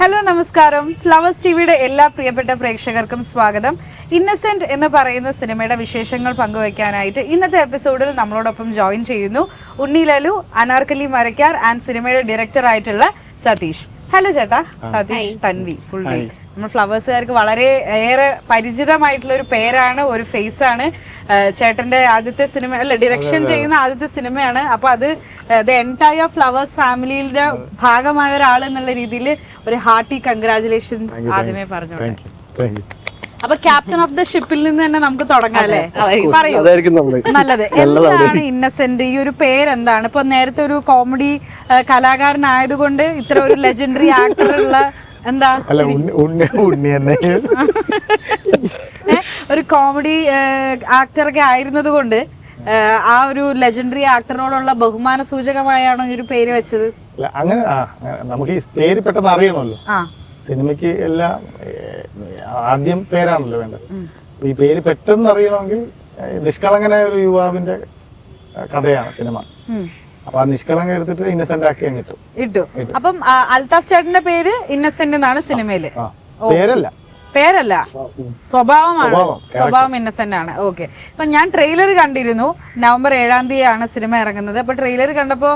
Hello നമസ്കാരം. Flowers ടിവിയുടെ എല്ലാ പ്രിയപ്പെട്ട പ്രേക്ഷകർക്കും സ്വാഗതം. ഇന്നസെന്റ് എന്ന് പറയുന്ന സിനിമയുടെ വിശേഷങ്ങൾ പങ്കുവയ്ക്കാനായിട്ട് ഇന്നത്തെ എപ്പിസോഡിൽ നമ്മളോടൊപ്പം ജോയിൻ ചെയ്യുന്നു ഉണ്ണി ലലു അനാർക്കലി മരക്കാർ ആൻഡ് സിനിമയുടെ ഡയറക്ടർ ആയിട്ടുള്ള സതീഷ്. ഹലോ ചേട്ടാ. സതീഷ് തൻവി ഫുൾ ഡേ നമ്മൾ ഫ്ലവേഴ്സുകാർക്ക് വളരെ ഏറെ പരിചിതമായിട്ടുള്ള ഒരു പേരാണ് ഒരു ഫേസ് ആണ് ചേട്ടന്റെ ആദ്യത്തെ സിനിമ അല്ല ഡിറക്ഷൻ ചെയ്യുന്ന ആദ്യത്തെ സിനിമയാണ്. അപ്പൊ അത് ദ എൻടയർ ഫ്ലവേഴ്സ് ഫാമിലിയുടെ ഭാഗമായ ഒരാൾ എന്നുള്ള രീതിയിൽ ഒരു ഹാർട്ടി കൺഗ്രാചുലേഷൻസ് ആദ്യമേ പറഞ്ഞു അപ്പൊ ക്യാപ്റ്റൻ ഓഫ് ദ ഷിപ്പിൽ നിന്ന് തന്നെ നമുക്ക് തുടങ്ങാം അല്ലേ? പറയൂ. നല്ലത്. എന്താണ് ഇന്നസെന്റ് ഈ ഒരു പേര് എന്താണ് ഇപ്പൊ നേരത്തെ ഒരു കോമഡി കലാകാരനായതുകൊണ്ട് ഇത്ര ഒരു ലെജൻഡറി ആക്ടർ ഉള്ള എന്താ? അല്ല ഉണ്ണി തന്നെ. ഒരു കോമഡി ആക്ടറൊക്കെ ആയിരുന്നത് കൊണ്ട് ആ ഒരു ലെജൻഡറി ആക്ടറിനോടുള്ള ബഹുമാന സൂചകമായാണോ ഈ ഒരു പേര് വെച്ചത്. അങ്ങനെ നമുക്ക് ഈ പേര് പെട്ടെന്ന് അറിയണമല്ലോ. സിനിമയ്ക്ക് എല്ലാം ആദ്യം പേരാണല്ലോ വേണ്ടത്. അപ്പൊ ഈ പേര് പെട്ടെന്ന് അറിയണമെങ്കിൽ നിഷ്കളങ്കനായ ഒരു യുവാവിന്റെ കഥയാണ് സിനിമ. അപ്പൊ നിഷ്കളങ്കം എടുത്തിട്ട് ഇന്നസെന്റ് ആക്കി അങ്ങ് ഇട്ടു. ഇട്ടു. അപ്പം അൽതാഫ് ചേട്ടന്റെ പേര് ഇന്നസെന്റ് എന്നാണ് സിനിമയിൽ? പേരല്ല. പേരല്ല. സ്വഭാവമാണ്. സ്വഭാവം, ഇന്നസെന്റ് ആണ്. ഓക്കെ. അപ്പൊ ഞാൻ ട്രെയിലർ കണ്ടിരുന്നു. നവംബർ ഏഴാം തീയതിയാണ് സിനിമ ഇറങ്ങുന്നത്. അപ്പൊ ട്രെയിലർ കണ്ടപ്പോ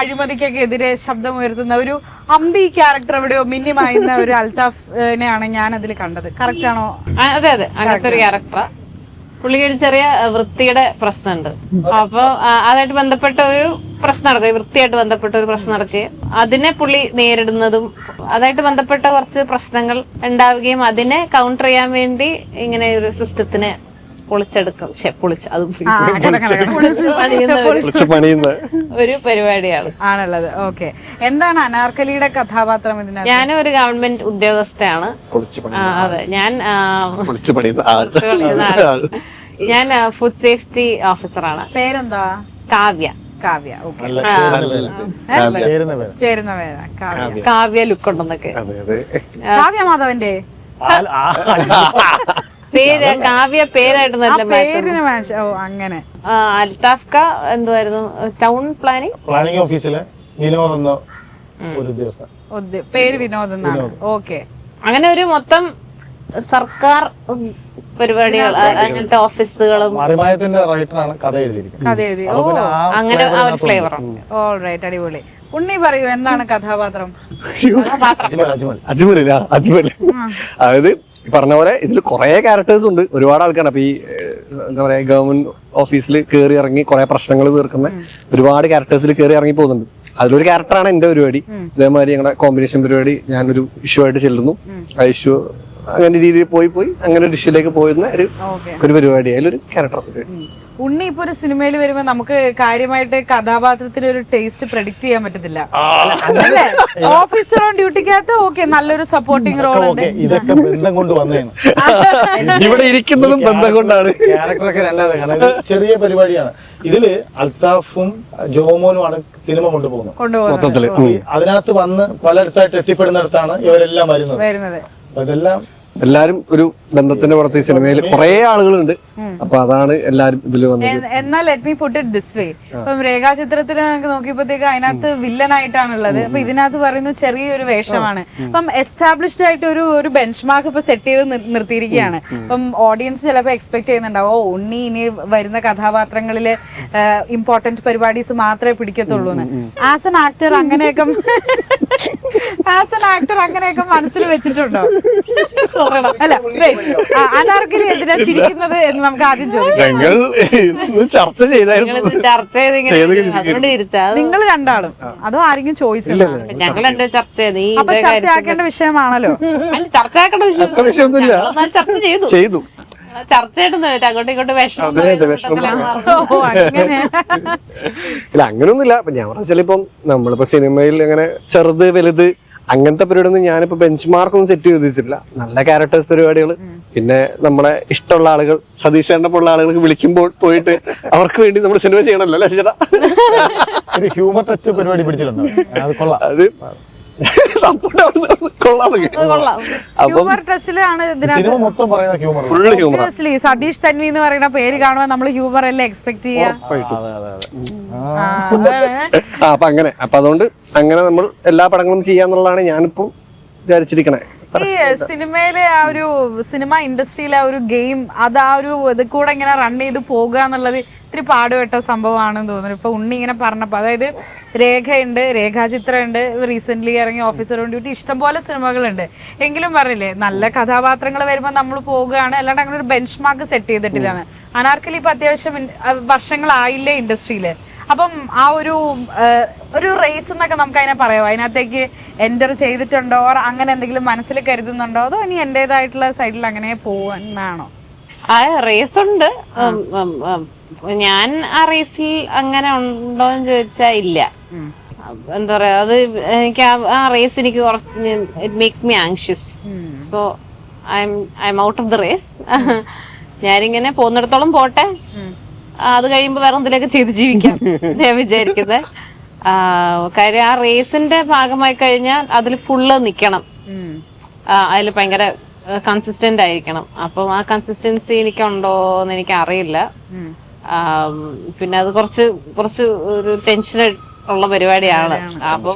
അഴിമതിക്കൊക്കെ എതിരെ ശബ്ദമുയർത്തുന്ന ഒരു അമ്പി ക്യാരക്ടർ എവിടെയോ മിന്നിമായുന്ന ഒരു അൽതാഫിനെയാണ് ഞാൻ അതിൽ കണ്ടത്. കറക്റ്റ് ആണോ? അതെ അതെ. അങ്ങനത്തെ ഒരു ക്യാരക്ടറാ പുള്ളിക്ക് ഒരു ചെറിയ വൃത്തിയുടെ പ്രശ്നമുണ്ട്. അപ്പൊ അതായിട്ട് ബന്ധപ്പെട്ട ഒരു പ്രശ്നം നടക്കുക വൃത്തിയായിട്ട് ബന്ധപ്പെട്ട ഒരു പ്രശ്നം നടക്കുകയും അതിനെ പുള്ളി നേരിടുന്നതും അതായിട്ട് ബന്ധപ്പെട്ട കുറച്ച് പ്രശ്നങ്ങൾ ഉണ്ടാവുകയും അതിനെ കൗണ്ടർ ചെയ്യാൻ വേണ്ടി ഇങ്ങനെ ഒരു സിസ്റ്റത്തിനെ പൊളിച്ചെടുക്കും. ഛെ, പൊളിച്ച് അത് ആ. പണിയുന്ന ഒരു- വിളിച്ച് പണിയുന്ന. ഒരു പരിപാടിയാണ്. ആണുള്ളത്. ഓക്കെ. എന്താണ് അനാർക്കലിയുടെ കഥാപാത്രം ഇതിനകത്ത്? ഞാനും ഒരു ഗവൺമെന്റ് ഉദ്യോഗസ്ഥയാണ്. പൊളിച്ച് ആ, അതെ. ഞാൻ ആ, പൊളിച്ച് പണിയുന്ന ആൾ പണിയുന്ന ആൾ. ഞാൻ ഫുഡ് സേഫ്റ്റി ഓഫീസറാണ് പേരെന്താ? കാവ്യ. കാവ്യ. ഓക്കെ. നല്ല പേര്. ചേരുന്ന പേര്. ചേരുന്ന പേരാ. കാവ്യ. കാവ്യ. ലുക്ക് ഉണ്ടെന്നൊക്കെ അതെ അതെ. കാവ്യ മാധവന്റെ? ആ- പേര് കാവ്യ പേരായിട്ട് ആ നല്ല പേരിന് മാച്ച് ഓ അങ്ങനെ. അൽതാഫ്ക എന്തുവായിരുന്നു? ടൗൺ പ്ലാനിംഗ് പ്ലാനിംഗ് ഓഫീസിലെ വിനോദ് എന്ന ഒരു ഉദ്യോഗസ്ഥൻ. പേര് വിനോദ് എന്നാണ്. ഓക്കെ. അങ്ങനെ ഒരു മൊത്തം സർക്കാർ പരിപാടികൾ അങ്ങനത്തെ ഓഫീസുകളും. റൈറ്ററാണ് കഥ എഴുതിയിരിക്കുന്നത്. അങ്ങനെ ആ ഒരു. ഫ്ലേവർ ഓൾ റൈറ്റ് അടിപൊളി. ഉണ്ണി പറയൂ എന്താണ് കഥാപാത്രം? അജ്മൽ അജ്മൽ. അജ്മൽ അതായത് ഈ പറഞ്ഞ പോലെ ഇതിൽ കുറേ ക്യാരക്ടേഴ്സ് ഉണ്ട്. ഒരുപാട് ആൾക്കാർ അപ്പൊ ഈ എന്താ പറയാ ഗവൺമെന്റ് ഓഫീസിൽ കയറി ഇറങ്ങി കുറേ പ്രശ്നങ്ങൾ തീർക്കുന്ന ഒരുപാട് ക്യാരക്ടേഴ്സിൽ കയറി ഇറങ്ങി പോകുന്നുണ്ട്. അതിലൊരു ക്യാരക്ടറാണ് എന്റെ പരിപാടി. ഇതേമാതിരി ഞങ്ങളുടെ കോമ്പിനേഷൻ പരിപാടി ഞാനൊരു ഇഷ്യൂ ആയിട്ട് ചെല്ലുന്നു. ആ ഇഷ്യൂ അങ്ങനെ രീതിയിൽ പോയി പോയി അങ്ങനെ ഒരു ഇഷ്യൂലേക്ക് പോയിരുന്ന ഒരു ഒരു പരിപാടി. അതിലൊരു ക്യാരക്ടർ പരിപാടി ഉണ്ണി ഇപ്പൊ ഒരു സിനിമയിൽ വരുമ്പോ നമുക്ക് കാര്യമായിട്ട് കഥാപാത്രത്തിന് ഒരു ടേസ്റ്റ് പ്രെഡിക്റ്റ് ചെയ്യാൻ പറ്റത്തില്ല. അല്ലേ? ഓഫീസർ ഓൺ ഡ്യൂട്ടിക്കകത്ത് ഓക്കെ നല്ലൊരു സപ്പോർട്ടിങ് റോൾ ഉണ്ട്. ഇതൊക്കെ ബന്ധം കൊണ്ട് വന്നതാണ്. ഇവിടെ ഇരിക്കുന്നതും ബന്ധം കൊണ്ടാണ്. ക്യാരക്ടറൊക്കെ രണ്ടാമത് കാരണം ഇത് ചെറിയ പരിപാടിയാണ്. ഇതിൽ അൽത്താഫും ജോമോനുമാണ് സിനിമ കൊണ്ടുപോകുന്നത്. മൊത്തത്തിൽ. അതിനകത്ത് വന്ന് പലയിടത്തായിട്ട് എത്തിപ്പെടുന്നിടത്താണ് ഇവരെല്ലാം വരുന്നത്. ഇതെല്ലാം എല്ലാരും ഒരു ബന്ധത്തിന്റെ പുറത്ത് ഈ സിനിമയിൽ കുറെ ആളുകളുണ്ട്. അപ്പൊ അതാണ് എല്ലാരും ഇതിൽ വന്നത്. എന്നാൽ let me put it this way ഇപ്പം രേഖാചിത്രത്തിൽ നമുക്ക് നോക്കിയപ്പോഴത്തേക്ക് അതിനകത്ത് വില്ലൻ ആയിട്ടാണുള്ളത് അപ്പൊ ഇതിനകത്ത് പറയുന്ന ചെറിയൊരു വേഷമാണ്. അപ്പം എസ്റ്റാബ്ലിഷ്ഡ് ആയിട്ട് ഒരു ഒരു ബെഞ്ച് മാർക്ക് ഇപ്പൊ സെറ്റ് ചെയ്ത് നിർത്തിയിരിക്കുകയാണ്. അപ്പം ഓഡിയൻസ് ചിലപ്പോൾ എക്സ്പെക്ട് ചെയ്യുന്നുണ്ടാവും. ഓ ഉണ്ണി ഇനി വരുന്ന കഥാപാത്രങ്ങളിൽ ഇമ്പോർട്ടന്റ് പരിപാടീസ് മാത്രമേ പിടിക്കത്തുള്ളൂ എന്ന്. ആസ് എൻ ആക്ടർ അങ്ങനെയൊക്കെ ആസ് എൻ ആക്ടർ അങ്ങനെയൊക്കെ മനസ്സിൽ വെച്ചിട്ടുണ്ടോ? അല്ല അനാർക്കലി എന്തിനാ ചിരിക്കുന്നത് എന്ന് നമുക്ക് ആദ്യം ചോദിക്കാം. ഞങ്ങൾ ചർച്ച ചെയ്തായിരുന്നു. ചർച്ച നിങ്ങൾ രണ്ടാളും. അതോ ആരെങ്കിലും ചോദിച്ചില്ല ഞങ്ങൾ രണ്ടും ചർച്ച ചെയ്ത്. ചർച്ചയാക്കേണ്ട വിഷയമാണല്ലോ. അല്ല ചർച്ചയാക്കേണ്ട വിഷയം ചർച്ച ചെയ്തു. ചെയ്തു. ചർച്ച ചെയ്യണമെന്ന് പറ്റും അങ്ങോട്ടും ഇങ്ങോട്ടും വിഷമം ഇല്ല അങ്ങനെയൊന്നുമില്ല. ഞാൻ പറഞ്ഞാൽ ഇപ്പം നമ്മളിപ്പോ സിനിമയിൽ അങ്ങനെ ചെറുത് വലുത് അങ്ങനത്തെ പരിപാടിയൊന്നും ഞാനിപ്പോ ബെഞ്ച് മാർക്ക് ഒന്നും സെറ്റ് ചെയ്തിട്ടില്ല. വെച്ചിട്ടില്ല നല്ല ക്യാരക്ടേഴ്സ് പരിപാടികൾ പിന്നെ നമ്മളെ ഇഷ്ടമുള്ള ആളുകൾ സതീഷ് ചേട്ടനെ പോലുള്ള ആളുകൾക്ക് വിളിക്കുമ്പോൾ പോയിട്ട് അവർക്ക് വേണ്ടി നമ്മൾ സിനിമ ചെയ്യണമല്ലോ അല്ലേ ചേട്ടാ? ഒരു ഹ്യൂമർ ടച്ച് പരിപാടി പിടിച്ചിട്ടുണ്ട്? അത് കൊള്ളാം. അത് സപ്പോർട്ട് സതീഷ് തന്വി എന്ന് പറയുന്ന പേര് കാണുമ്പോൾ നമ്മൾ ഹ്യൂമർ അല്ലേ എക്സ്പെക്ട് ചെയ്യാ. അപ്പൊ അങ്ങനെ അപ്പൊ അതുകൊണ്ട് അങ്ങനെ നമ്മൾ എല്ലാ പടങ്ങളും ചെയ്യാന്നുള്ളതാണ് ഞാനിപ്പം വിചാരിച്ചിരിക്കണേ. ഈ സിനിമയിലെ ആ ഒരു സിനിമ ഇൻഡസ്ട്രിയിലെ ആ ഒരു ഗെയിം അത് ആ ഒരു ഇത് കൂടെ ഇങ്ങനെ റൺ ചെയ്ത് പോകുക എന്നുള്ളത് ഇത്തിരി പാടുപെട്ട സംഭവമാണെന്ന് തോന്നുന്നു. ഇപ്പൊ ഉണ്ണി ഇങ്ങനെ പറഞ്ഞപ്പോ അതായത് രേഖയുണ്ട് രേഖാചിത്രമുണ്ട് റീസെന്റ് ഇറങ്ങിയ ഓഫീസർ ഓൺ ഡ്യൂട്ടി ഇഷ്ടംപോലെ സിനിമകളുണ്ട്. എങ്കിലും പറഞ്ഞില്ലേ നല്ല കഥാപാത്രങ്ങൾ വരുമ്പോൾ നമ്മൾ പോകുകയാണ് അല്ലാണ്ട് അങ്ങനെ ഒരു ബെഞ്ച് മാർക്ക് സെറ്റ് ചെയ്തിട്ടില്ലാണ് അനാർക്കലി ഇപ്പൊ അത്യാവശ്യം വർഷങ്ങളായില്ലേ ഇൻഡസ്ട്രിയിൽ. അപ്പം ആ ഒരു ഒരു റേസ് എന്നൊക്കെ നമുക്ക് അതിനെ പറയാം അതിനകത്തേക്ക് എന്റർ ചെയ്തിട്ടുണ്ടോ? അങ്ങനെ എന്തെങ്കിലും മനസ്സിൽ കരുതുന്നുണ്ടോ? അതോ ഇനി എന്റെതായിട്ടുള്ള സൈഡിൽ അങ്ങനെ പോകുന്നാണോ ആ റേസ് ഉണ്ട്. ഞാൻ ആ റേസിൽ അങ്ങനെ ഉണ്ടോ എന്ന് ചോദിച്ചാ ഇല്ല. എന്താ പറയാ അത് എനിക്ക് ആ- റേസ് എനിക്ക് കുറച്ച് it makes me anxious so I'm I'm out of the race ഞാനിങ്ങനെ പോകുന്നിടത്തോളം പോട്ടെ. അത് കഴിയുമ്പോ വേറെ എന്തെങ്കിലുമൊക്കെ ചെയ്ത് ജീവിക്കാം. ഞാൻ വിചാരിക്കുന്നത് ആ, കാര്യം ആ റേസിന്റെ ഭാഗമായി കഴിഞ്ഞാൽ അതിൽ ഫുള്ള് നിക്കണം. അതിൽ ഭയങ്കര കൺസിസ്റ്റന്റ് ആയിരിക്കണം. അപ്പം ആ കൺസിസ്റ്റൻസി എനിക്കുണ്ടോ എന്ന് എനിക്ക് അറിയില്ല പിന്നെ അത് കുറച്ച് കുറച്ച് ഒരു ടെൻഷൻ ഉള്ള പരിപാടിയാണ്. അപ്പം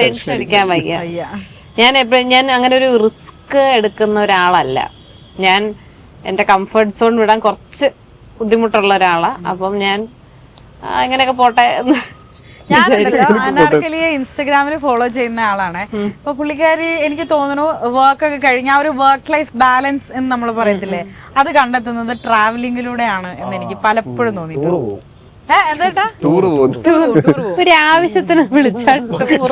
ടെൻഷൻ അടിക്കാൻ വയ്യ. ഞാൻ എപ്പോഴും ഞാൻ അങ്ങനെ ഒരു റിസ്ക് എടുക്കുന്ന ഒരാളല്ല. ഞാൻ എന്റെ കംഫർട്ട് സോൺ വിടാൻ കുറച്ച് ബുദ്ധിമുട്ടുള്ള ഒരാളാ. അപ്പം ഞാൻ ഇങ്ങനെയൊക്കെ പോട്ടെ എന്ന് ഞാനുണ്ടല്ലോ. അനാർക്കലിയെ ഇൻസ്റ്റഗ്രാമിൽ ഫോളോ ചെയ്യുന്ന ആളാണ്. അപ്പൊ പുള്ളിക്കാരി എനിക്ക് തോന്നുന്നു വർക്ക് ഒക്കെ കഴിഞ്ഞ ആ ഒരു വർക്ക് ലൈഫ് ബാലൻസ് എന്ന് നമ്മൾ പറയത്തില്ലേ? അത് കണ്ടെത്തുന്നത് ട്രാവലിംഗിലൂടെയാണ് എന്ന് എനിക്ക് പലപ്പോഴും തോന്നിയിട്ടുണ്ട് ഒരു ആവശ്യത്തിന് വിളിച്ചാൽ ടൂർ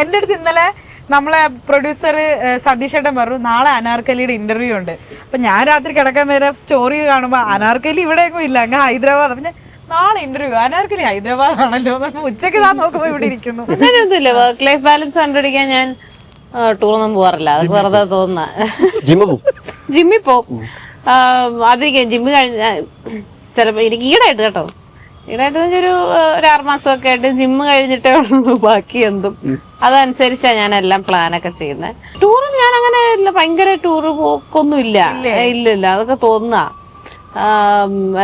എന്റെ അടുത്ത് ഇന്നലെ നമ്മളെ പ്രൊഡ്യൂസർ സതീഷ് ഏട്ടൻ പറഞ്ഞു നാളെ അനാർക്കലിയുടെ ഇന്റർവ്യൂ ഉണ്ട്. അപ്പൊ ഞാൻ രാത്രി കിടക്കാൻ നേരം സ്റ്റോറി കാണുമ്പോൾ അനാർക്കലി ഇവിടെയൊന്നും ഇല്ല അങ്ങ് ഹൈദരാബാദ്. അപ്പൊ ഞാൻ നാളെ ഇന്റർവ്യൂ അനാർക്കലി ഹൈദരാബാദ് ആണല്ലോ ഉച്ചയ്ക്ക് താൻ നോക്കുമ്പോ ഇവിടെ ഇരിക്കുന്നു. അങ്ങനെയൊന്നുമില്ല വർക്ക് ലൈഫ് ബാലൻസ് കണ്ടുപിടിക്കാൻ ഞാൻ ടൂറൊന്നും പോകാറില്ല അത് വെറുതെ തോന്നുന്ന. ജിമ്മ പോകും ജിമ്മിൽ പോവും. അതിരിക്കും ജിമ്മ് കഴിഞ്ഞ ചിലപ്പോ എനിക്ക് ഈടായിട്ട് കേട്ടോ ഈടായിട്ട് എന്ന് ഒരു ആറുമാസം ഒക്കെ ആയിട്ട് ജിമ്മ് കഴിഞ്ഞിട്ടേ ഉള്ളൂ. ബാക്കി എന്തും. അതനുസരിച്ചാ ഞാൻ എല്ലാം പ്ലാൻ ഒക്കെ ചെയ്യുന്നത് ടൂറും ഞാൻ അങ്ങനെ ഇല്ല. ഭയങ്കര ടൂറ് പോക്കൊന്നും ഇല്ല. ഇല്ല ഇല്ല. അതൊക്കെ തോന്നുക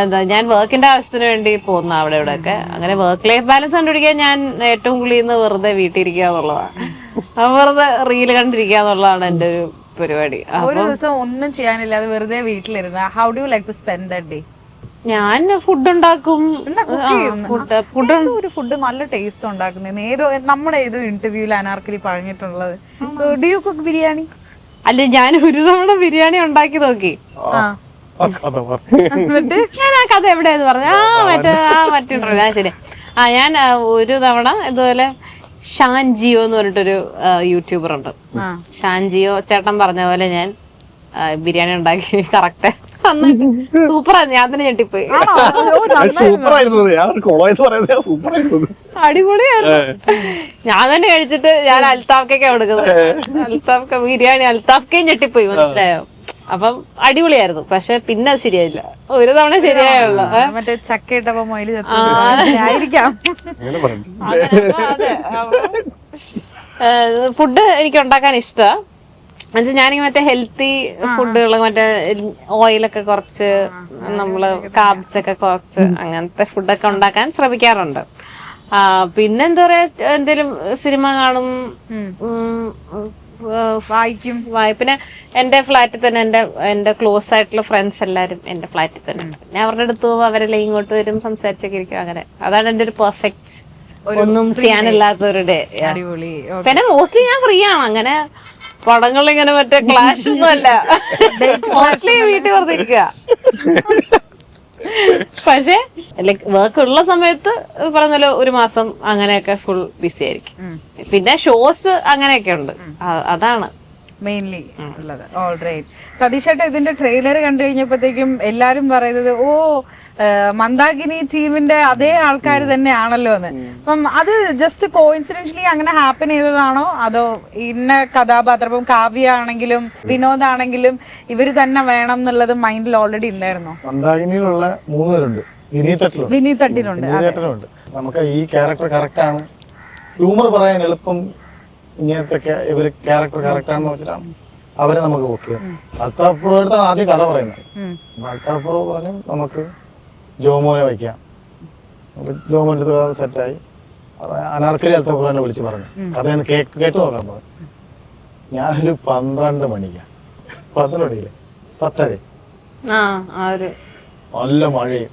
എന്താ ഞാൻ വർക്കിന്റെ ആവശ്യത്തിന് വേണ്ടി പോകുന്ന അവിടെ ഇവിടെ ഒക്കെ അങ്ങനെ വർക്ക് ലൈഫ് ബാലൻസ് കണ്ടുപിടിക്കാൻ ഞാൻ ഏറ്റവും കൂടുതൽ ഇന്ന് വെറുതെ വീട്ടിലിരിക്കുക എന്നുള്ളതാണ്. ആ, വെറുതെ റീൽ കണ്ടിരിക്കുക എന്നുള്ളതാണ് എന്റെ ഒരു പരിപാടി. ഒരു ദിവസം ഒന്നും ചെയ്യാനില്ലാതെ വെറുതെ വീട്ടിലിരുന്ന. How do like to spend the day ഞാൻ ഫുഡ് ഉണ്ടാക്കും. ഫുഡ് ഫുഡ് ഒരു ഫുഡ് നല്ല ടേസ്റ്റ് ഉണ്ടാക്കുന്നത് ഏതോ നമ്മുടെ ഏതോ ഇന്റർവ്യൂവിൽ അനാർക്കലി പറഞ്ഞിട്ടുള്ളത്. Do you cook biryani? അല്ല ഞാൻ ഒരു തവണ ബിരിയാണി ഉണ്ടാക്കി നോക്കി. ഞാൻ ആ കഥ എവിടെയാന്ന് പറഞ്ഞു. ആ മറ്റേ ആ മറ്റേ ആ ശരി. ആ ഞാൻ ഒരു തവണ ഇതുപോലെ ഷാൻ ജിയോ എന്ന് പറഞ്ഞിട്ടൊരു യൂട്യൂബർ ഉണ്ട്. ആ. ഷാൻ ജിയോ ചേട്ടൻ പറഞ്ഞ പോലെ ഞാൻ ബിരിയാണി ഉണ്ടാക്കി. കറക്റ്റ് സൂപ്പറായിരുന്നു ഞാൻ തന്നെ ഞെട്ടിപ്പോയി. സൂപ്പർ ആയിരുന്നു. ഞാൻ കൊളോയെന്ന് പറയുന്നത്. സൂപ്പർ ആയിരുന്നു അടിപൊളിയായിരുന്നു. ഞാൻ തന്നെ കഴിച്ചിട്ട് ഞാൻ അൽത്താഫ്ക്കൊക്കെ കൊടുക്കുന്നത്. അൽത്താഫ്ക്ക ബിരിയാണി അൽത്താഫ്ക്കയും ഞെട്ടിപ്പോയി മനസ്സിലായോ? അപ്പം അടിപൊളിയായിരുന്നു. പക്ഷെ പിന്നെ അത് ശരിയായില്ല. ഒരു തവണ ശരിയായുള്ളു? മറ്റേ ചക്ക ഇട്ടപ്പോ മൊയിൽ ഫുഡ് എനിക്ക് ഉണ്ടാക്കാൻ ഇഷ്ടമാണ് എന്നുവെച്ചാൽ ഞാനിങ്ങനെ മറ്റേ ഹെൽത്തി ഫുഡുകൾ മറ്റേ ഓയിലൊക്കെ കുറച്ച് നമ്മൾ കാബ്സ് ഒക്കെ കുറച്ച് അങ്ങനത്തെ ഫുഡൊക്കെ ഉണ്ടാക്കാൻ ശ്രമിക്കാറുണ്ട്. പിന്നെ എന്താ പറയാ എന്തേലും സിനിമ കാണും വായിക്കും. വായി- പിന്നെ എന്റെ ഫ്ലാറ്റിൽ തന്നെ എന്റെ എന്റെ ക്ലോസ് ആയിട്ടുള്ള ഫ്രണ്ട്സ് എല്ലാരും എന്റെ ഫ്ലാറ്റിൽ തന്നെ ഞാൻ അവരുടെ അടുത്ത് പോകുമ്പോൾ അവരെല്ലാം ഇങ്ങോട്ട് വരും സംസാരിച്ചൊക്കെ ഇരിക്കും അങ്ങനെ. അതാണ് എന്റെ ഒരു പെർഫെക്റ്റ് ഒന്നും ചെയ്യാനില്ലാത്തവരുടെ പിന്നെ മോസ്റ്റ്ലി ഞാൻ ഫ്രീ ആണ്. അങ്ങനെ പടങ്ങളിൽ ഇങ്ങനെ മറ്റേ ക്ലാഷ് ഒന്നുമല്ല മോസ്റ്റ്ലി വീട്ടിൽ വെറുതെ പക്ഷേ ലൈക് വർക്ക് ഉള്ള സമയത്ത് പറഞ്ഞല്ലോ ഒരു മാസം അങ്ങനെയൊക്കെ ഫുൾ ബിസി ആയിരിക്കും. പിന്നെ ഷോസ് അങ്ങനെയൊക്കെ ഉണ്ട്. അതാണ്. മെയിൻലി ഉള്ളത്. ഓൾ റൈറ്റ് സതീഷ് ഇതിന്റെ ട്രെയിലർ കണ്ടു കഴിഞ്ഞപ്പോഴത്തേക്കും എല്ലാരും പറയുന്നത് ഓ മന്ദാകിനി ടീമിന്റെ അതേ ആൾക്കാർ തന്നെയാണല്ലോ എന്ന്. അപ്പം അത് ജസ്റ്റ് കോയിൻസിഡൻഷ്യലി അങ്ങനെ ഹാപ്പൻ ചെയ്തതാണോ? അതോ ഇന്ന കഥാപാത്രം കാവ്യ ആണെങ്കിലും വിനോദ് ആണെങ്കിലും ഇവർ തന്നെ വേണം എന്നുള്ളത് മൈൻഡിൽ ഓൾറെഡി ഉണ്ടായിരുന്നോ മന്ദാകിനിയിലുള്ള മൂന്ന് പേരുണ്ട് വിനീത് തട്ടിലുണ്ട് നമുക്ക് ഈ ക്യാരക്ടർ കറക്റ്റ് ആണ്. ഹ്യൂമർ പറയാൻ എളുപ്പം ഇങ്ങനത്തെ ഇവർ ക്യാരക്ടർ കറക്റ്റ് ആണെന്ന് വെച്ചിട്ടാണ് അവരെ നമുക്ക് ഓക്കെ അൽത്താഫ്രോ അടുത്താണ് ആദ്യം കഥ പറയുന്നത്. ഉം. അൽത്താഫ്രോ പറഞ്ഞു നമുക്ക് ജോമോനെ വയ്ക്കാം. അപ്പൊ ജോമന്റെ സെറ്റായി. അനാർക്കലി അൽത്തപ്പുറനെ വിളിച്ച് പറഞ്ഞു. കഥ ഞാൻ കേക്ക് കേട്ട് നോക്കാൻ പറഞ്ഞു ഞാനൊരു പന്ത്രണ്ട് മണിക്കാണ് പന്ത്രണ്ട് മണിയില്ലേ പത്തര. നല്ല മഴയും.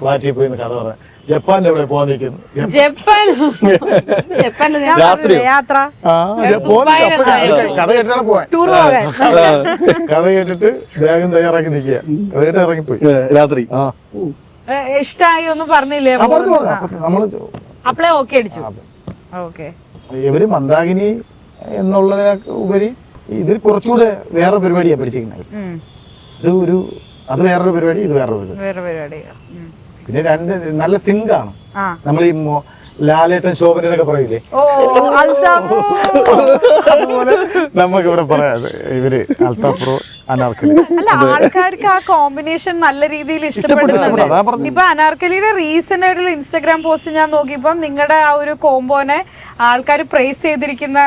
ഫ്ലാറ്റിൽ പോയി കഥ പറയാം ജപ്പാനിൽ എവിടെ പോകാൻ നിൽക്കുന്നു? ജപ്പാൻ. ജപ്പാനിൽ യാത്ര? ദുബായിലെ കഥ കേട്ടാണ് പോവാൻ ടൂർ പോകാൻ. കഥ കേട്ടിട്ട് ബാഗും തയ്യാറാക്കി നിൽക്കുക. കഥ കേട്ട് ഇറങ്ങിപ്പോയി. രാത്രി. ആ. ഇഷ്ടായി ഒന്നും പറഞ്ഞില്ലേ? നമ്മൾ അപ്പളേ ഓക്കെ അടിച്ചു. ഓക്കെ ഇവർ മന്ദാകിനി എന്നുള്ളതിനെ ഉപരി ഇതിൽ കുറച്ചുകൂടെ വേറെ പരിപാടിയാണ് പഠിച്ചിരിക്കുന്നത്. ഇത് ഒരു അത് വേറൊരു പരിപാടി ഇത് വേറൊരു പരിപാടി. വേറെ പരിപാടി ഉം. പിന്നെ രണ്ട് നല്ല സിങ്ക് ആണ്. നമ്മൾ ഈ ലാലേട്ടൻ ശോഭന എന്നൊക്കെ പറയില്ലേ? അതുപോലെ നമുക്ക് ഇവിടെ പറയാം ഇവർ അൽത്താപ്രോ അനാർക്കലി. അല്ല ആൾക്കാർക്ക് ആ കോമ്പിനേഷൻ നല്ല രീതിയിൽ ഇഷ്ടപ്പെടുന്നുണ്ട്. ഇപ്പൊ അനാർക്കലിയുടെ റീസെന്റ് ആയിട്ടുള്ള ഇൻസ്റ്റാഗ്രാം പോസ്റ്റ് ഞാൻ നോക്കിയപ്പോ നിങ്ങളുടെ ആ ഒരു കോംബോനെ ആൾക്കാർ പ്രൈസ് ചെയ്തിരിക്കുന്ന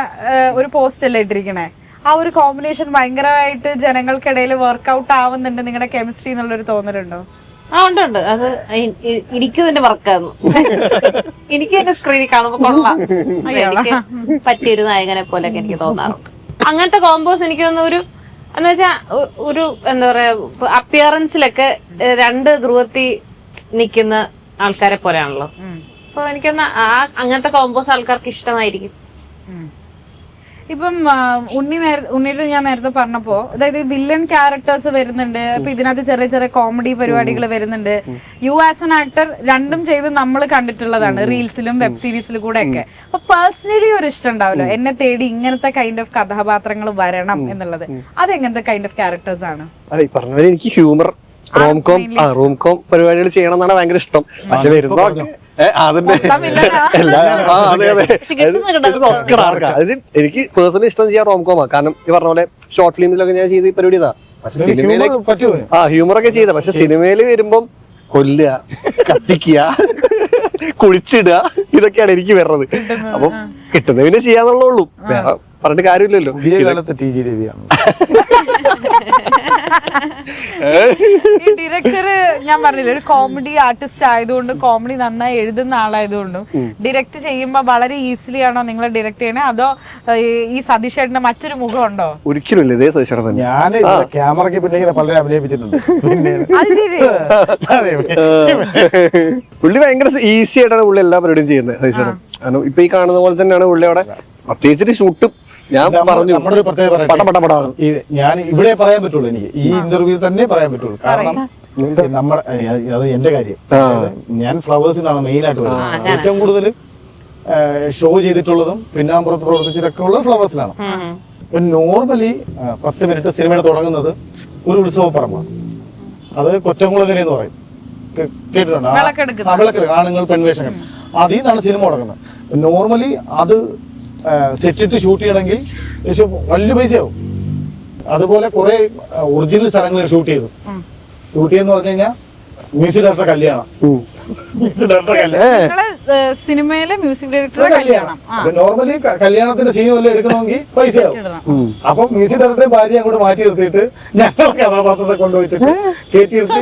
ഒരു പോസ്റ്റ് അല്ലേ ഇട്ടിരിക്കണേ? ആ ഒരു കോമ്പിനേഷൻ ഭയങ്കരമായിട്ട് ജനങ്ങൾക്കിടയിൽ വർക്ക്ഔട്ട് ആവുന്നുണ്ട്. നിങ്ങളുടെ കെമിസ്ട്രി എന്നുള്ളൊരു തോന്നലുണ്ടോ? ആ ഉണ്ട് ഉണ്ട്. അത് എനിക്ക് തന്നെ വർക്കായിരുന്നു എനിക്ക് തന്നെ സ്ക്രീനിൽ കാണുമ്പോൾ കൊള്ളാം. എനിക്ക് പറ്റിയൊരു നായകനെ പോലെയൊക്കെ എനിക്ക് തോന്നാറുണ്ട്. അങ്ങനത്തെ കോമ്പോസ് എനിക്ക് തോന്നുന്നു ഒരു എന്ന് വെച്ചാ ഒരു എന്താ പറയാ അപ്പിയറൻസിലൊക്കെ രണ്ട് ധ്രുവത്തി നിൽക്കുന്ന ആൾക്കാരെ പോലെയാണല്ലോ. സോ എനിക്കൊന്ന് ആ അങ്ങനത്തെ കോമ്പോസ് ആൾക്കാർക്ക് ഇഷ്ടമായിരിക്കും. ഇപ്പം ഉണ്ണി നേര ഉണ്ണിയുടെ ഞാൻ നേരത്തെ പറഞ്ഞപ്പോ അതായത് വില്ലൻ ക്യാരക്ടേഴ്സ് വരുന്നുണ്ട്. അപ്പൊ ഇതിനകത്ത് ചെറിയ ചെറിയ കോമഡി പരിപാടികൾ വരുന്നുണ്ട്. യു ആസ് എൻ ആക്ടർ രണ്ടും ചെയ്ത് നമ്മൾ കണ്ടിട്ടുള്ളതാണ് റീൽസിലും വെബ് സീരീസിലും കൂടെ ഒക്കെ. അപ്പൊ പേഴ്സണലി ഒരു ഇഷ്ടം ഉണ്ടാവല്ലോ എന്നെ തേടി ഇങ്ങനത്തെ കൈൻഡ് ഓഫ് കഥാപാത്രങ്ങൾ വരണം എന്നുള്ളത്. അതെങ്ങനത്തെ കൈൻഡ് ഓഫ് ക്യാരക്ടേഴ്സ് ആണ്? പറഞ്ഞ എനിക്ക് ഹ്യൂമർ റോംകോം ആ റോംകോം പരിപാടികൾ ചെയ്യണം എന്നാണ് ഭയങ്കര ഇഷ്ടം. പക്ഷെ അതിന്റെ. അത് എനിക്ക് പേഴ്സണലി ഇഷ്ടം ചെയ്യാൻ റോംകോമാ കാരണം ഈ പറഞ്ഞ പോലെ ഷോർട്ട് ഫിലിമിലൊക്കെ ഞാൻ ചെയ്ത് പരിപാടി ഇതാ. പക്ഷെ സിനിമയിലേക്ക് പറ്റുമോ? ആ ഹ്യൂമർ ഒക്കെ ചെയ്ത. പക്ഷെ സിനിമയിൽ വരുമ്പം കൊല്ലുക കത്തിക്കുക കുഴിച്ചിടുക ഇതൊക്കെയാണ് എനിക്ക് വരുന്നത്. അപ്പം കിട്ടുന്നതിനെ ചെയ്യാന്നുള്ളൂ വേറെ പറഞ്ഞിട്ട് കാര്യമില്ലല്ലോ. ടി ജി രവിയാണ് ഈ ഡയറക്ടർ ഞാൻ പറഞ്ഞില്ല ഒരു കോമഡി ആർട്ടിസ്റ്റ് ആയതുകൊണ്ട് കോമഡി നന്നായി എഴുതുന്ന ആളായതുകൊണ്ടും ഡയറക്ട് ചെയ്യുമ്പോ വളരെ ഈസിലി ആണോ നിങ്ങളെ ഡയറക്ട് ചെയ്യണേ? അതോ ഈ സതീഷ് ചേട്ടന്റെ മറ്റൊരു മുഖം ഉണ്ടോ ഒരിക്കലും ഇതേ സതീഷ് ഞാൻ ക്യാമറയ്ക്ക് പിന്നെ പലരെ അഭിനയിപ്പിച്ചിട്ടുണ്ട്. പിന്നെ അത് അതെ. പുള്ളി ഭയങ്കര ഈസി ആയിട്ടാണ് പുള്ളി എല്ലാ പരിപാടിയും ചെയ്യുന്നത് കാരണം ഇപ്പൊ ഈ കാണുന്ന പോലെ തന്നെയാണ് പുള്ളി അവിടെ പ്രത്യേകിച്ചിട്ട് ഷൂട്ടും ഞാൻ പറഞ്ഞു നമ്മുടെ ഒരു പ്രത്യേകത ഈ ഞാൻ ഇവിടെ പറയാൻ പറ്റുള്ളൂ എനിക്ക്. ഈ ഇന്റർവ്യൂ തന്നെ പറയാൻ പറ്റുള്ളൂ. കാരണം നമ്മുടെ അത് എന്റെ കാര്യം. ഞാൻ ഫ്ലവേഴ്സിൽ നിന്നാണ് മെയിൻ ആയിട്ട് വരുന്നത്. ഏറ്റവും കൂടുതൽ ഷോ ചെയ്തിട്ടുള്ളതും പിന്നാമ്പുറത്ത് പ്രവർത്തിച്ചിട്ടൊക്കെ ഉള്ളത് ഫ്ലവേഴ്സിലാണ് ഇപ്പൊ നോർമലി പത്ത് മിനിറ്റ് സിനിമയുടെ തുടങ്ങുന്നത് ഒരു ഉത്സവ പറമ്പാണ് അത് കൊറ്റംകുളങ്ങര എന്ന് പറയും. കേട്ടിട്ടുണ്ട്? വിളക്കെടുക്കുക. ആണുങ്ങൾ പെൺവേഷങ്ങൾ. അതിൽ നിന്നാണ് സിനിമ തുടങ്ങുന്നത്. നോർമലി അത് സെറ്റിട്ട് ഷൂട്ട് ചെയ്യണമെങ്കിൽ ഏകദേശം വലിയ പൈസയാവും. അതുപോലെ കുറെ ഒറിജിനൽ സ്ഥലങ്ങളിൽ ഷൂട്ട് ചെയ്തു. ഷൂട്ട് ചെയ്യുന്ന പറഞ്ഞു കഴിഞ്ഞാൽ മ്യൂസിക് ഡയറക്ടർ കല്യാണം. മ്യൂസിക് ഡയറക്ടർ കല്യാണം. സിനിമയിലെ മ്യൂസിക് ഡയറക്ടറെ കല്യാണം. ആ. നോർമലി കല്യാണത്തിന്റെ സീൻ വല്ലതും എടുക്കണമെങ്കിൽ പൈസയാവും. ഇടണം. അപ്പൊ മ്യൂസിക് ഡയറക്ടറെ ഭാര്യ അങ്ങോട്ട് മാറ്റി നിർത്തിയിട്ട് ഞങ്ങൾ കഥാപാത്രത്തെ കൊണ്ടുവച്ചിട്ട് കയറ്റി നിർത്തി.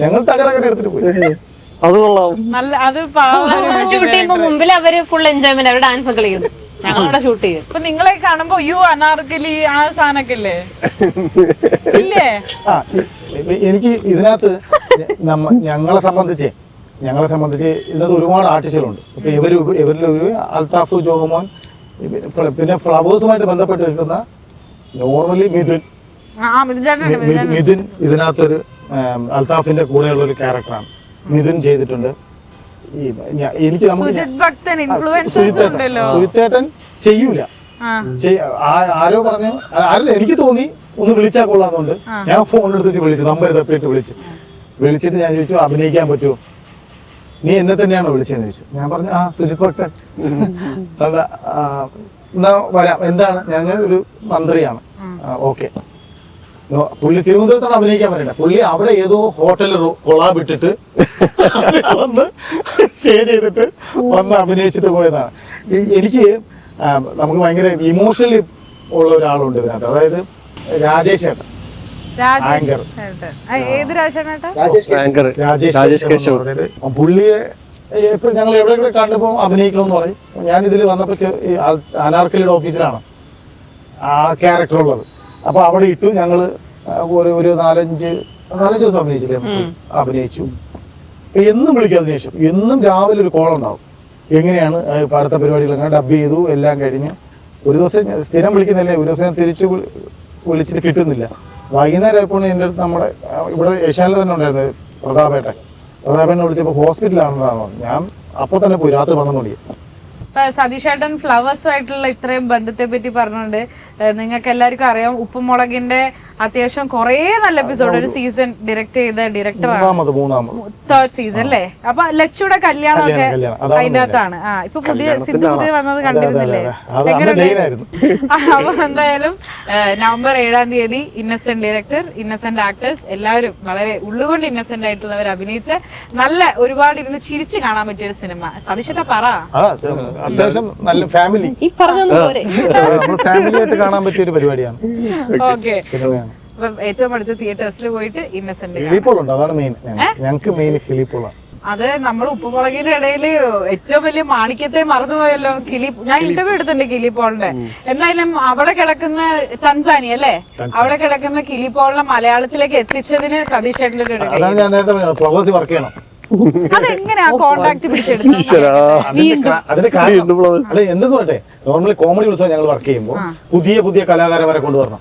ഞങ്ങൾ തകടകര എടുത്തിട്ട് പോയി. അത് കൊള്ളാം. നല്ല അത് ഷൂട്ട് ചെയ്യുമ്പോ മുമ്പിൽ അവർ ഫുൾ എൻജോയ്മെന്റ് അവർ ഡാൻസ് കളിക്കുന്നു ഞങ്ങളവിടെ ഷൂട്ട് ചെയ്യും. ഇപ്പൊ നിങ്ങളെ കാണുമ്പോ യു അനാർക്കലി ആ സാധനൊക്കെ ഇല്ലേ? ഇല്ലേ ആ എനിക്ക് ഇതിനകത്ത് നമ്മ ഞങ്ങളെ സംബന്ധിച്ച് ഞങ്ങളെ സംബന്ധിച്ച് ഇതിനകത്ത് ഒരുപാട് ആർട്ടിസ്റ്റുകളുണ്ട് ഇപ്പൊ ഇവർ ഇവരിൽ ഒരു അൽത്താഫ് ജോഹമോൻ പിന്നെ ഫ്ലവേഴ്സുമായിട്ട് ബന്ധപ്പെട്ട് നിൽക്കുന്ന നോർമലി മിഥുൻ. മിഥുൻ ഇതിനകത്തൊരു അൽതാഫിന്റെ അൽത്താഫിന്റെ കൂടെയുള്ള ഒരു ക്യാരക്ടറാണ് മിഥുൻ ചെയ്തിട്ടുണ്ട്. ഈ ഞാ- എനിക്ക് നമുക്ക് സുജിത് ഭക്തൻ ഇൻഫ്ലുവൻസേഴ്സ് ഉണ്ടല്ലോ. സുജിത്തേട്ടൻ ചെയ്യൂല. ആ. ചെയ്യ- ആ- ആരോ പറഞ്ഞു ആ- ആരല്ല എനിക്ക് തോന്നി ഒന്ന് വിളിച്ചാൽ കൊള്ളാന്നുണ്ട് ഞാൻ ഫോൺ എടുത്ത് വിളിച്ചു നമ്പർ തപ്പിയിട്ട് വിളിച്ചു. വിളിച്ചിട്ട് ഞാൻ ചോദിച്ചു അഭിനയിക്കാൻ പറ്റുമോ? നീ എന്നെ തന്നെയാണോ വിളിച്ചതെന്ന് ചോദിച്ചു. ഞാൻ പറഞ്ഞു ആ സുജിത് ഭക്തൻ അല്ല ആ, എന്നാ വരാം. എന്താണ്? ഞങ്ങൾ ഒരു മന്ത്രിയാണ്. ഓക്കെ. പുള്ളി തിരുവനന്തപുരത്താണ് അഭിനയിക്കാൻ പറയുന്നത്. പുള്ളി അവിടെ ഏതോ ഹോട്ടലിൽ കൊളാബിട്ടിട്ട് വന്ന് സ്റ്റേ ചെയ്തിട്ട് വന്ന് അഭിനയിച്ചിട്ട് പോയതാണ്. എനിക്ക് നമുക്ക് ഭയങ്കര ഇമോഷണലി ഉള്ള ഒരാളുണ്ട് ഇതിനകത്ത്. അതായത് രാജേഷ് രാജേഷ് ആങ്കർ. ഏട്ടൻ. പുള്ളിയെ ഇപ്പൊ ഞങ്ങൾ എവിടെയെങ്കിലും കണ്ടപ്പോ അഭിനയിക്കണമെന്ന് പറയും. ഞാൻ ഇതിൽ വന്നപ്പോ അനാർക്കലിയുടെ ഓഫീസിലാണ് ആ ക്യാരക്ടർ ഉള്ളത്. അപ്പോൾ അവിടെ ഇട്ടു ഞങ്ങൾ ഒരു ഒരു നാലഞ്ച് നാലഞ്ച് ദിവസം അഭിനയിച്ചില്ലേ അഭിനയിച്ചു. എന്നും വിളിക്കും അതിനുശേഷം. എന്നും രാവിലെ ഒരു കോൾ ഉണ്ടാവും. എങ്ങനെയാണ് ഇപ്പൊ അടുത്ത പരിപാടികളൊക്കെ ഡബ് ചെയ്തു എല്ലാം കഴിഞ്ഞ്. ഒരു ദിവസം സ്ഥിരം വിളിക്കുന്നില്ലേ ഒരു ദിവസം തിരിച്ചു വിളിച്ചിട്ട് കിട്ടുന്നില്ല. വൈകുന്നേരം ആയപ്പോൾ എന്റെ അടുത്ത് നമ്മുടെ ഇവിടെ ഏഷ്യാനിൽ തന്നെ ഉണ്ടായിരുന്നു പ്രതാപേട്ടൻ. പ്രതാപേട്ടനെ വിളിച്ചപ്പോൾ ഹോസ്പിറ്റലാണെന്നാണ്. ഞാൻ അപ്പോൾ തന്നെ പോയി രാത്രി പന്ത്രണ്ട് മണിക്ക്. ഇപ്പൊ സതീഷേട്ടൻ ഫ്ലവേഴ്സുമായിട്ടുള്ള ഇത്രയും ബന്ധത്തെ പറ്റി പറഞ്ഞുകൊണ്ട് നിങ്ങൾക്ക് എല്ലാവർക്കും അറിയാം. ഉപ്പുമുളകിന്റെ അത്യാവശ്യം കുറേ നല്ല എപ്പിസോഡ് ഒരു സീസൺ ഡയറക്ട് ചെയ്ത ഡയറക്ടറാണ് മൂന്നാമത് തേർഡ് സീസൺ അല്ലേ? അപ്പൊ ലച്ചുടെ കല്യാണമൊക്കെ കല്യാണം, ഒക്കെ അതാണ് അതിന്റെ അകത്താണ്. ആ ഇപ്പൊ പുതിയ സിദ്ധു പുതിയ വന്നത് കണ്ടിരുന്നില്ലേ. അപ്പൊ എന്തായാലും നവംബർ ഏഴാം തീയതി ഇന്നസെന്റ് ഡയറക്ടർ ഇന്നസെന്റ് ആക്ടേഴ്സ് എല്ലാവരും വളരെ ഉള്ളുകൊണ്ട് ഇന്നസെന്റ് ആയിട്ടുള്ളവർ അഭിനയിച്ച നല്ല ഒരുപാട് ഇരുന്ന് ചിരിച്ചു കാണാൻ പറ്റിയ ഒരു സിനിമ സതീഷേട്ടാ പറ. അത്യാവശ്യം നല്ല ഫാമിലി ഈ പറഞ്ഞൊന്നും പോരെ. നമ്മൾ ഫാമിലി ആയിട്ട് കാണാൻ പറ്റിയ ഒരു പരിപാടിയാണ് ഓക്കെ. സിനിമയാണ്. അപ്പം ഏറ്റവും അടുത്ത തിയേറ്റേഴ്സിൽ പോയിട്ട് ഇന്നസെന്റ് കിളിപ്പോളുണ്ട് അതാണ് മെയിൻ ഞങ്ങൾക്ക് മെയിൻ കിളിപ്പോളാണ് അത് നമ്മൾ ഉപ്പുമുളകിന്റെ ഇടയിൽ ഏറ്റവും വലിയ മാണിക്യത്തെ മറന്നുപോയല്ലോ കിലി ഞാൻ ഇന്റർവ്യൂ എടുത്തിട്ടുണ്ട് കിലിപ്പോളിന്റെ എന്തായാലും അവിടെ കിടക്കുന്ന ടൻസാനി അല്ലേ? അവിടെ കിടക്കുന്ന കിലിപ്പോളിനെ മലയാളത്തിലേക്ക് എത്തിച്ചതിന് സതീഷ് ചേട്ടന്റെ ഒരു കൈ. ഞാൻ നേരത്തെ പറഞ്ഞത് ഫ്ലവേഴ്സ് വർക്ക് ചെയ്യണം. അതെങ്ങനെയാ കോണ്ടാക്ട് പിടിച്ചെടുത്തത്? എന്തെന്ന് പറയട്ടെ? നോർമലി കോമഡി ഉത്സവം ഞങ്ങൾ വർക്ക് ചെയ്യുമ്പോൾ പുതിയ പുതിയ കലാകാരന്മാരെ കൊണ്ടുവരണം.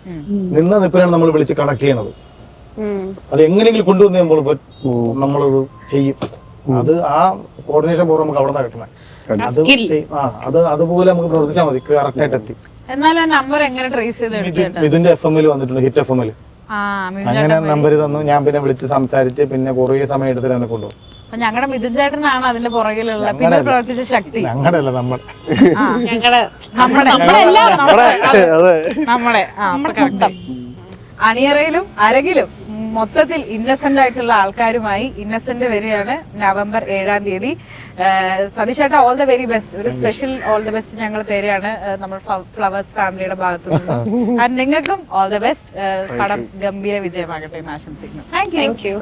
നിന്ന നിപ്പിനാണ് നമ്മൾ വിളിച്ച് കണക്ട് ചെയ്യണത്. അത് എങ്ങനെയെങ്കിലും കൊണ്ടുവന്ന് നമ്മൾ നമ്മളത് ചെയ്യും. അത് ആ കോർഡിനേഷൻ പൂർവം നമുക്ക് അവിടെ നിന്ന് കിട്ടണം അത് ആ അത് അതുപോലെ നമുക്ക് പ്രവർത്തിച്ചാൽ മതി. കറക്റ്റ് ആയിട്ട് എത്തി. മിഥുന്റെ എഫ് എമ്മിൽ വന്നിട്ടുണ്ട് ഹിറ്റ് എഫ് എമ്മിൽ ആ അങ്ങനെ നമ്പർ തന്നു. ഞാൻ പിന്നെ വിളിച്ച് സംസാരിച്ച് പിന്നെ കുറേ സമയം എടുത്തിട്ട് എന്നെ കൊണ്ടുപോകും. അപ്പൊ ഞങ്ങളുടെ മിഥുൻ ചേട്ടനാണ് അതിന്റെ പുറകിലുള്ള. പിന്നെ പ്രവർത്തിച്ച ശക്തി. ഞങ്ങളുടെ അല്ല നമ്മൾ. ആ ഞങ്ങളുടെ നമ്മുടെ നമ്മളെ അണിയറയിലും അരകിലും മൊത്തത്തിൽ ഇന്നസെന്റ് ആയിട്ടുള്ള ആൾക്കാരുമായി ഇന്നസെന്റ് വരികയാണ് നവംബർ ഏഴാം തീയതി. സതീഷേട്ട ഓൾ ദ വെരി ബെസ്റ്റ് ഒരു സ്പെഷ്യൽ ഓൾ ദ ബെസ്റ്റ് ഞങ്ങൾ തരികയാണ്. നമ്മൾ ഫ്ലവേഴ്സ് ഫാമിലിയുടെ ഭാഗത്തു നിന്ന്. നിങ്ങൾക്കും ഓൾ ദ ബെസ്റ്റ് പടം ഗംഭീര വിജയമാകട്ടെ എന്ന് ആശംസിക്കുന്നു. Thank you